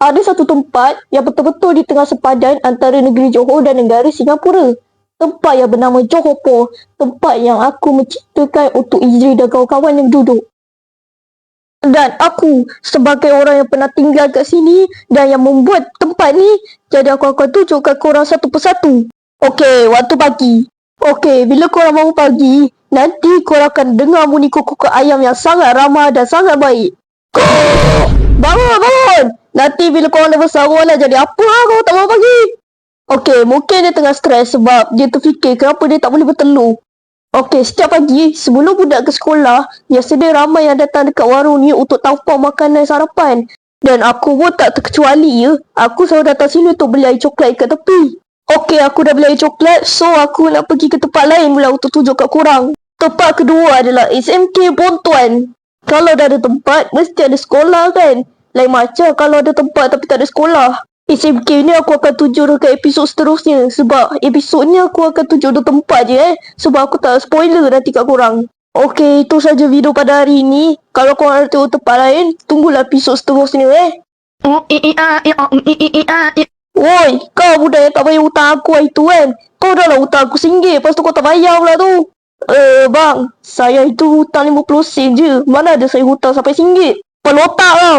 Ada satu tempat yang betul-betul di tengah sempadan antara negeri Johor dan negara Singapura. Tempat yang bernama Johor Poh, tempat yang aku menciptakan untuk Izri dan kawan-kawan yang duduk. Dan aku sebagai orang yang pernah tinggal kat sini dan yang membuat tempat ni, jadi aku akan tunjukkan korang satu persatu. Okey, waktu pagi. Okey, bila korang bangun pagi, nanti korang akan dengar bunyi kokok ayam yang sangat ramah dan sangat baik. Bangun, bangun! Nanti bila korang dah besar, nak jadi apa lah korang tak bangun pagi? Okey, mungkin dia tengah stres sebab dia terfikir kenapa dia tak boleh bertelur. Okey, setiap pagi sebelum budak ke sekolah, biasa dia ramai yang datang dekat warung ni untuk tampar makanan sarapan. Dan aku pun tak terkecuali ya. Aku selalu datang sini untuk beli air coklat kat tepi. Okey, aku dah beli air coklat, so aku nak pergi ke tempat lain pula untuk tunjuk kat korang. Tempat kedua adalah SMK Bontuan. Kalau dah ada tempat, mesti ada sekolah kan? Lain macam kalau ada tempat tapi tak ada sekolah. SMK ni aku akan tunjuk dekat episod seterusnya sebab episod ni aku akan tunjuk de tempat je eh sebab aku tak spoiler nanti kat korang. Okey, itu saja video pada hari ini. Kalau korang ada tengok tempat lain, tunggulah episod seterusnya eh. I i a i o i i i a i. Woi, kau budak yang tak bayar hutang aku hari tu kan? Kau dah lah hutang aku RM1, lepas tu kau tak bayar pula tu. Eh bang, saya itu hutang 50 sen je. Mana ada saya hutang sampai RM1? Kepala otak kau.